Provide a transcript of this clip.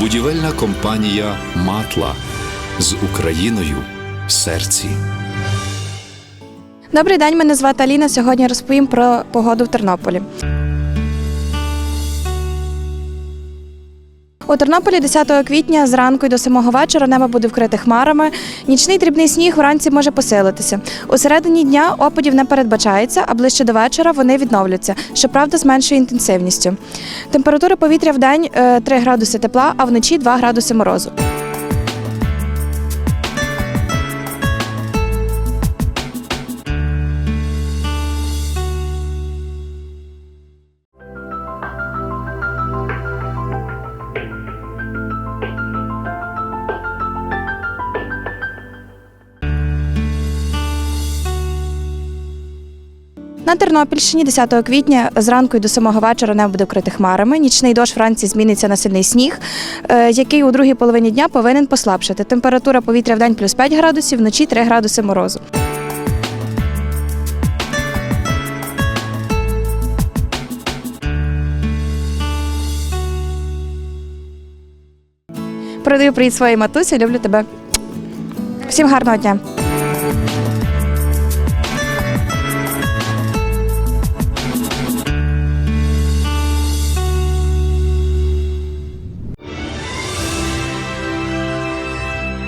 Будівельна компанія Матла з Україною в серці. Добрий день, мене звати Аліна. Сьогодні розповім про погоду в Тернополі. У Тернополі 10 квітня зранку і до самого вечора небо буде вкрите хмарами. Нічний дрібний сніг вранці може посилитися. У середині дня опадів не передбачається, а ближче до вечора вони відновляться, щоправда, з меншою інтенсивністю. Температура повітря в день е, 3 градуси тепла, а вночі 2 градуси морозу. На Тернопільщині 10 квітня зранку і до самого вечора небо буде вкрите хмарами. Нічний дощ вранці зміниться на сильний сніг, е, який у другій половині дня повинен послабшити. Температура повітря в день плюс 5 градусів, вночі 3 градуси морозу. Передаю привіт своїй матусі, люблю тебе. Всім гарного дня.